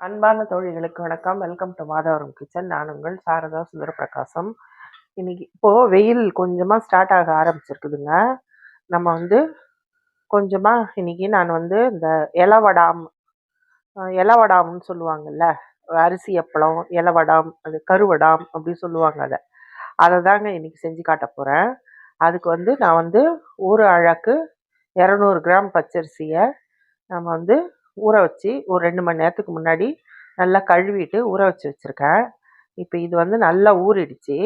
அன்பான தோழிகளுக்கு வணக்கம். Welcome to Madhavaram kitchen நான் உங்கள் சாரதா சுந்தர பிரகாசம் இன்னைக்கு இப்போது வெயில் கொஞ்சமாக ஸ்டார்ட் ஆக ஆரம்பிச்சிருக்குதுங்க. நம்ம வந்து கொஞ்சமாக இன்னைக்கு நான் வந்து இந்த இலவடாம் இலவடாம்னு சொல்லுவாங்கல்ல அரிசி அப்பளம் இலவடாம் அது கருவடாம் அப்படின்னு சொல்லுவாங்க அதை. அதை தாங்க இன்னைக்கு செஞ்சு காட்ட போகிறேன் அதுக்கு வந்து நான் வந்து ஒரு அழகு இரநூறு கிராம் பச்சரிசியை நம்ம வந்து ஊற வச்சு ஒரு ரெண்டு மணி நேரத்துக்கு முன்னாடி நல்லா கழுவிட்டு ஊற வச்சு வச்சுருக்கேன். இப்போ இது வந்து நல்லா ஊறிடுச்சு.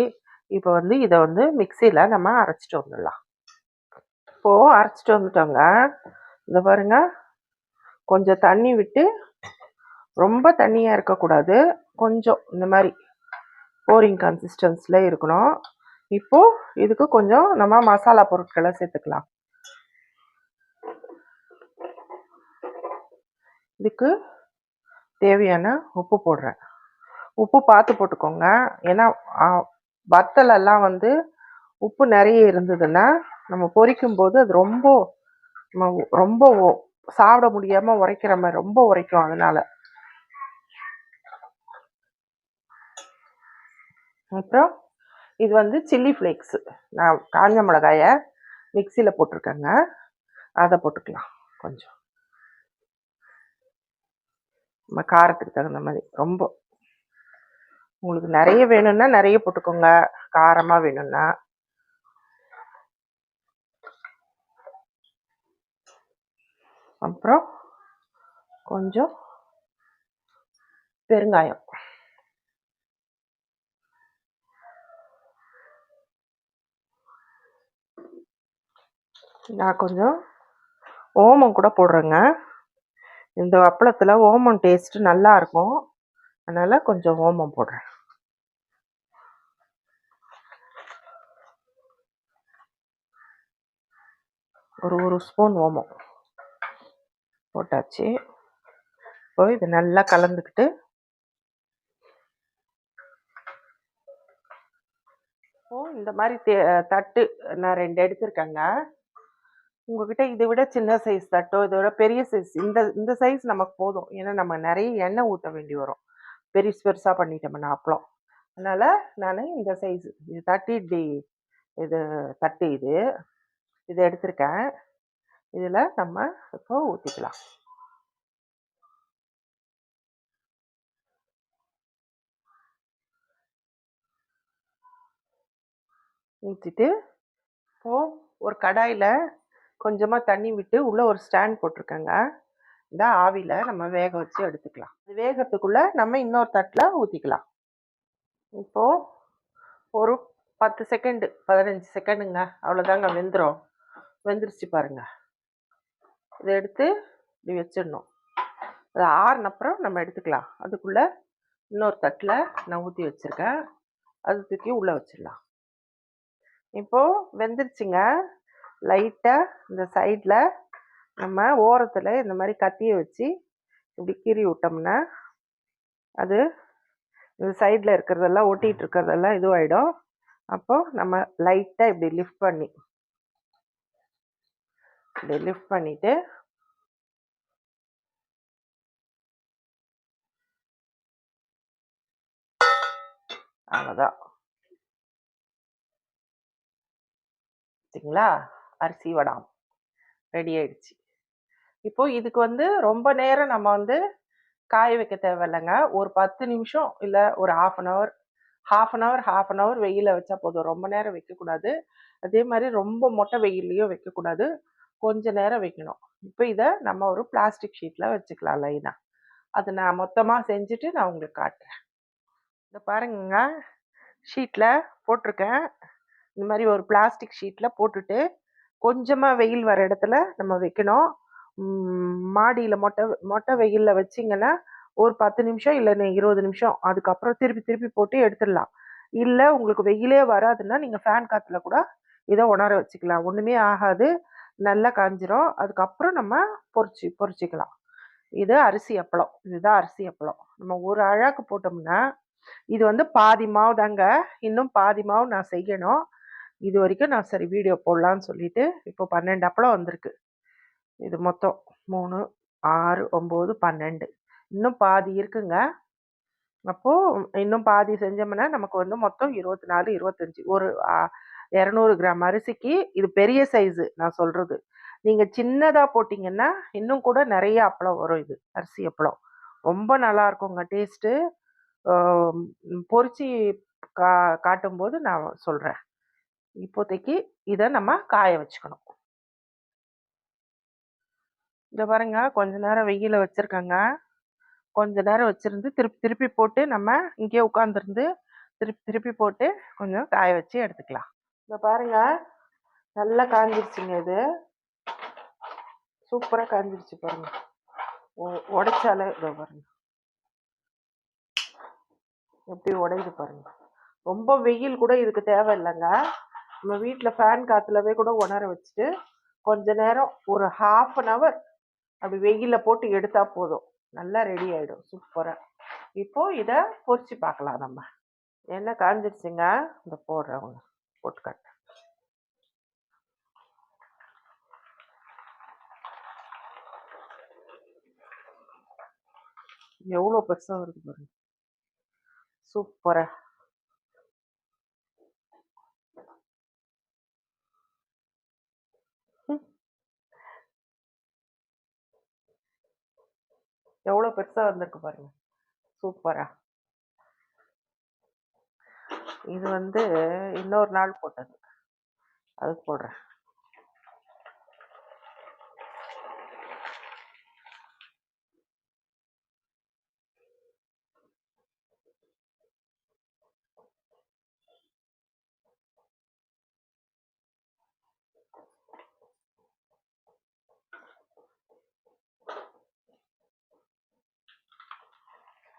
இப்போ வந்து இதை வந்து மிக்சியில் நம்ம அரைச்சிட்டு வந்துடலாம். இப்போது அரைச்சிட்டு வந்துட்டோங்க. இதை பாருங்க. கொஞ்சம் தண்ணி விட்டு ரொம்ப தண்ணியாக இருக்கக்கூடாது. கொஞ்சம் இந்த மாதிரி போரிங் கன்சிஸ்டன்ஸில் இருக்கணும். இப்போது இதுக்கு கொஞ்சம் நம்ம மசாலா பொருட்களை சேர்த்துக்கலாம். இதுக்கு தேவையான உப்பு போடுறேன். உப்பு பார்த்து போட்டுக்கோங்க. ஏன்னா வத்தலெல்லாம் வந்து உப்பு நிறைய இருந்ததுன்னா நம்ம பொரிக்கும் போது அது ரொம்ப நம்ம ரொம்ப உ- சாப்பிட முடியாமல் உரைக்கிற மாதிரி ரொம்ப உரைக்கும் அதனால. அப்புறம் இது வந்து சில்லி ஃப்ளேக்ஸு. நான் காஞ்ச மிளகாயை மிக்சியில் போட்டிருக்கேங்க. அதை போட்டுக்கலாம் கொஞ்சம். நம்ம காரத்துக்கு தகுந்த மாதிரி. ரொம்ப உங்களுக்கு நிறைய வேணும்னா நிறைய போட்டுக்கோங்க. காரமா வேணும்னா. அப்புறம் கொஞ்சம் பெருங்காயம். நான் கொஞ்சம் ஓமம் கூட போடுறேங்க. இந்த அப்பளத்தில் ஓமம் டேஸ்ட்டு நல்லா இருக்கும் அதனால் கொஞ்சம் ஓமம் போடுறேன். ஒரு ஒரு ஸ்பூன் ஓமம் போட்டாச்சு. இப்போ இது நல்லா கலந்துக்கிட்டு இப்போ இந்த மாதிரி தே- தட்டு நான் ரெண்டு எடுத்திருக்கேங்க. உங்ககிட்ட இதை விட சின்ன சைஸ் தட்டோ இதை விட பெரிய சைஸ் இந்த இந்த சைஸ் நமக்கு போதும். ஏன்னா நம்ம நிறைய எண்ணெய் ஊற்ற வேண்டி வரும். பெருசு பெருசாக பண்ணிட்டோம்னா அப்பளம். அதனால் நான் இந்த சைஸ் இது தட்டி இப்படி இது தட்டு இது இது எடுத்திருக்கேன். இதில் நம்ம இப்போ ஊற்றிக்கலாம் ஊற்றிட்டு இப்போ ஒரு கடாயில் கொஞ்சமாக தண்ணி விட்டு உள்ளே ஒரு ஸ்டாண்ட் போட்டிருக்கேங்க. இந்த ஆவியில் நம்ம வேக வச்சு எடுத்துக்கலாம். இது வேகத்துக்குள்ளே நம்ம இன்னொரு தட்டில் ஊற்றிக்கலாம் இப்போது ஒரு பத்து செகண்டு பதினஞ்சு செகண்டுங்க. அவ்வளோதாங்க வெந்துடும் வெந்துருச்சு பாருங்க. இதை எடுத்து இப்படி வச்சிடணும். அது ஆறுனப்புறம் நம்ம எடுத்துக்கலாம். அதுக்குள்ளே இன்னொரு தட்டில் நான் ஊற்றி வச்சுருக்கேன். அது தூக்கி உள்ளே வச்சிடலாம். இப்போது வெந்துருச்சுங்க. லைட்டாக இந்த சைடில் நம்ம ஓரத்தில் இந்த மாதிரி கத்தியை வச்சு இப்படி கீறி விட்டோம்னா அது இந்த சைடில் இருக்கிறதெல்லாம் ஒட்டிகிட்டு இருக்கிறதெல்லாம் இதுவாகிடும் அப்போ நம்ம லைட்டாக இப்படி லிஃப்ட் பண்ணி இப்படி லிஃப்ட் பண்ணிவிட்டு அவ்வளோதான் சரிங்களா? அரிசி வடாம். ரெடி ஆயிடுச்சு. இப்போ இதுக்கு வந்து ரொம்ப நேரம் நம்ம வந்து காய வைக்க தேவையில்லைங்க. ஒரு பத்து நிமிஷம் இல்லை ஒரு half an hour half an hour half an hour வெயிலில் வச்சா போதும். ரொம்ப நேரம் வைக்கக்கூடாது அதே மாதிரி ரொம்ப மொட்டை வெயில்லையும் வைக்கக்கூடாது கொஞ்ச நேரம் வைக்கணும். இப்போ இதை நம்ம ஒரு பிளாஸ்டிக் ஷீட்டில் வச்சுக்கலாம் லைனாக அது நான் மொத்தமாக செஞ்சுட்டு நான் உங்களுக்கு காட்டுறேன். இதை பாருங்க ஷீட்டில் போட்டிருக்கேன். இந்த மாதிரி ஒரு பிளாஸ்டிக் ஷீட்டில் போட்டுட்டு கொஞ்சமாக வெயில் வர இடத்துல நம்ம வைக்கணும். மாடியில் மொட்டை மொட்டை வெயிலில் வச்சிங்கன்னா ஒரு பத்து நிமிஷம் இல்லை இருபது நிமிஷம். அதுக்கப்புறம் திருப்பி திருப்பி போட்டு எடுத்துடலாம். இல்லை உங்களுக்கு வெயிலே வராதுன்னா நீங்கள் ஃபேன் காற்றுல கூட இதை உணர வச்சுக்கலாம். ஒன்றுமே ஆகாது. நல்லா காஞ்சிரும். அதுக்கப்புறம் நம்ம பொறிச்சு பொறிச்சிக்கலாம். இது அரிசி அப்பளம். இதுதான் அரிசி அப்பளம். நம்ம ஒரு அழாக்கு போட்டோம்னா இது வந்து பாதி மாவு தாங்க இன்னும் பாதி மாவு நான் செய்யணும். இது வரைக்கும் நான் சரி வீடியோ போடலான்னு சொல்லிட்டு இப்போ பன்னெண்டு அப்பளம் வந்திருக்கு. இது மொத்தம் மூணு ஆறு ஒம்பது பன்னெண்டு. இன்னும் பாதி இருக்குங்க. அப்போது இன்னும் பாதி செஞ்சோம்னா நமக்கு வந்து மொத்தம் இருபத்தி நாலு இருபத்தஞ்சி. ஒரு இரநூறு கிராம் அரிசிக்கு இது பெரிய சைஸு நான் சொல்கிறது நீங்கள் சின்னதாக போட்டிங்கன்னா இன்னும் கூட நிறைய அப்பளம் வரும் இது அரிசி அப்பளம். ரொம்ப நல்லா இருக்குங்க டேஸ்ட்டு. பொரிச்சு கா காட்டும்போது நான் சொல்கிறேன் இப்போதைக்கு இதை நம்ம காய வச்சுக்கணும். இதை பாருங்க கொஞ்ச நேரம் வெயில வச்சுருக்கேங்க. கொஞ்ச நேரம் வச்சுருந்து திருப்பி திருப்பி போட்டு நம்ம இங்கேயே உட்காந்துருந்து திருப்பி திருப்பி போட்டு கொஞ்சம் காய வச்சு எடுத்துக்கலாம். இந்த பாருங்க நல்லா காஞ்சிருச்சுங்க இது. சூப்பராக காஞ்சிருச்சு பாருங்க. உடைச்சாலே இதை பாருங்க. எப்படி உடையுது பாருங்க. ரொம்ப வெயில் கூட இதுக்கு தேவையில்லைங்க. நம்ம வீட்டில் ஃபேன் காற்றுலவே கூட உணர வச்சுட்டு கொஞ்ச நேரம் ஒரு ஹாஃப் அன் ஹவர் அப்படி வெயிலில் போட்டு எடுத்தால் போதும். நல்லா ரெடி ஆகிடும் சூப்பராக இப்போது இதை பொறிச்சு பார்க்கலாம் நம்ம. என்ன காஞ்சிருச்சுங்க? இந்த போடுறவங்க போட்டுக்காட்டு எவ்வளோ பெருசாக வருது பாருங்க. சூப்பராக எவ்வளோ பெருசாக வந்திருக்கு பாருங்க. சூப்பராக இது வந்து இன்னொரு நாள் போட்டது. அதுக்கு போடுறேன்.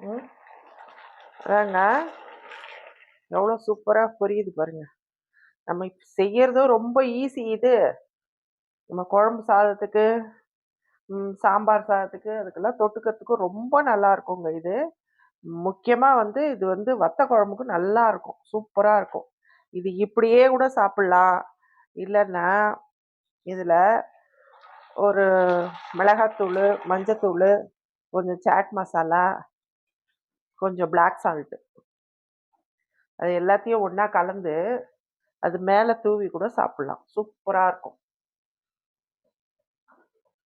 ம். அதாங்க. எவ்வளோ சூப்பராக புரியுது பாருங்க. நம்ம செய்யறதும் ரொம்ப ஈஸி இது. நம்ம குழம்பு சாதத்துக்கு சாம்பார் சாதத்துக்கு அதுக்கெல்லாம் தொட்டுக்கிறதுக்கும் ரொம்ப நல்லா இருக்குங்க இது. முக்கியமாக வந்து இது வந்து வத்த குழம்புக்கு நல்லா இருக்கும். சூப்பராக இருக்கும். இது இப்படியே கூட சாப்பிட்லாம். இல்லைன்னா இதில் ஒரு மிளகாத்தூள் மஞ்சத்தூள் கொஞ்சம் சாட் மசாலா கொஞ்சம் பிளாக் சால்ட்டு அது எல்லாத்தையும் ஒன்றா கலந்து அது மேலே தூவி கூட சாப்பிட்லாம். சூப்பராக இருக்கும்.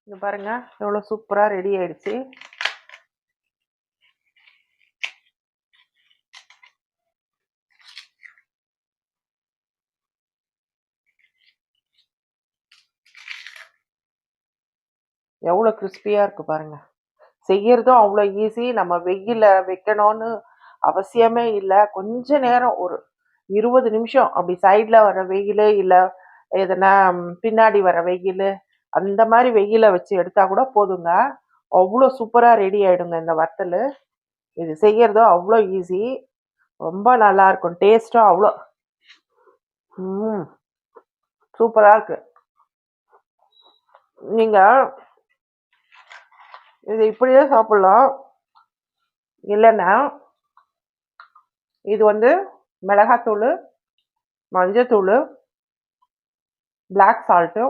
இங்கே பாருங்கள் எவ்வளோ சூப்பராக ரெடி ஆயிடுச்சு. எவ்வளோ கிறிஸ்பியாக இருக்குது பாருங்கள் செய்யறதும் அவ்வளோ ஈஸி நம்ம வெயில வைக்கணும்னு அவசியமே இல்லை. கொஞ்ச நேரம் ஒரு இருபது நிமிஷம் அப்படி சைடில் வர வெயில் இல்லை எதனா பின்னாடி வர வெயில் அந்த மாதிரி வெயில வச்சு எடுத்தா கூட போதுங்க. அவ்வளோ சூப்பராக ரெடி ஆகிடுங்க இந்த வத்தல். இது செய்யறதும் அவ்வளோ ஈஸி ரொம்ப நல்லா இருக்கும். டேஸ்ட்டும் அவ்வளோ. ம். சூப்பராக இருக்கு. நீங்கள் இது இப்படியே சாப்பிட்லாம். இல்லைன்னா இது வந்து மிளகாத்தூள் மஞ்சத்தூள் பிளாக் சால்ட்டு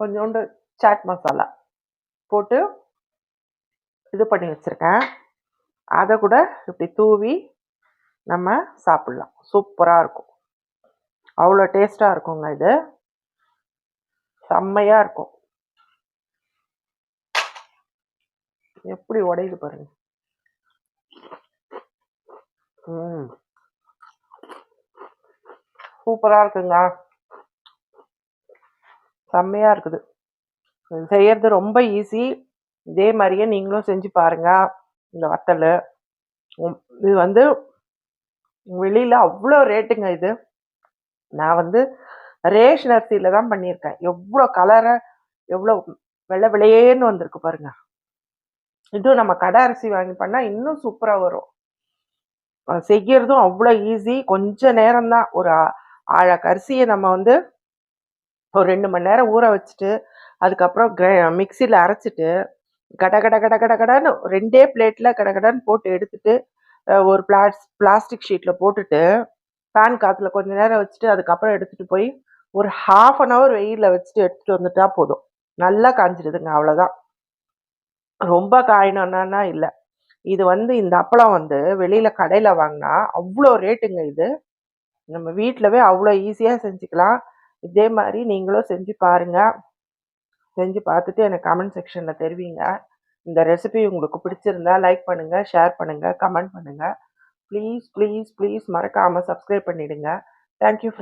கொஞ்சோண்டு சாட் மசாலா போட்டு இது பண்ணி வச்சுருக்கேன். அதை கூட இப்படி தூவி நம்ம சாப்பிட்லாம். சூப்பராக இருக்கும். அவ்வளோ டேஸ்ட்டாக இருக்குங்க இது. செம்மையாக இருக்கும். எப்படி உடையுது பாருங்க. ம். சூப்பராக இருக்குங்க செம்மையாக இருக்குது. செய்யறது ரொம்ப ஈஸி இதே மாதிரியே நீங்களும் செஞ்சு பாருங்க இந்த வத்தல். இது வந்து வெளியில் அவ்வளோ ரேட்டுங்க இது. நான் வந்து ரேஷன் அரிசியில் தான் பண்ணியிருக்கேன். எவ்வளோ கலரை எவ்வளோ வெள்ளை விளையேன்னு வந்திருக்கு பாருங்கள் இதுவும் நம்ம கடை அரிசி வாங்கி பண்ணால் இன்னும் சூப்பராக வரும். செய்யறதும் அவ்வளோ ஈஸி கொஞ்ச நேரம்தான். ஒரு ஆழக்கு அரிசியை நம்ம வந்து ஒரு ரெண்டு மணி நேரம் ஊற வச்சுட்டு அதுக்கப்புறம் கிர மிக்சியில் அரைச்சிட்டு கட கட கட கட கடன்னு ரெண்டே பிளேட்டில் கட கடன்னு போட்டு எடுத்துட்டு ஒரு பிளாஸ் பிளாஸ்டிக் ஷீட்டில் போட்டுட்டு பேன் காற்றுல கொஞ்ச நேரம் வச்சுட்டு அதுக்கப்புறம் எடுத்துகிட்டு போய் ஒரு ஹாஃப் அன் ஹவர் வெயிலில் வச்சுட்டு எடுத்துகிட்டு வந்துட்டா போதும். நல்லா காஞ்சிடுதுங்க அவ்வளோதான் ரொம்ப காயினோன்னா இல்லை இது வந்து இந்த அப்பளம் வந்து வெளியில் கடையில் வாங்கினா அவ்வளோ ரேட்டுங்க இது. நம்ம வீட்டிலவே அவ்வளோ ஈஸியாக செஞ்சுக்கலாம். இதே மாதிரி நீங்களும் செஞ்சு பாருங்கள் செஞ்சு பார்த்துட்டு எனக்கு கமெண்ட் செக்ஷனில் தெரிவிங்க. இந்த ரெசிபி உங்களுக்கு பிடிச்சிருந்தா லைக் பண்ணுங்கள் ஷேர் பண்ணுங்கள் கமெண்ட் பண்ணுங்கள் ப்ளீஸ், ப்ளீஸ், ப்ளீஸ் மறக்காமல் சப்ஸ்கிரைப் பண்ணிவிடுங்க தேங்க் யூ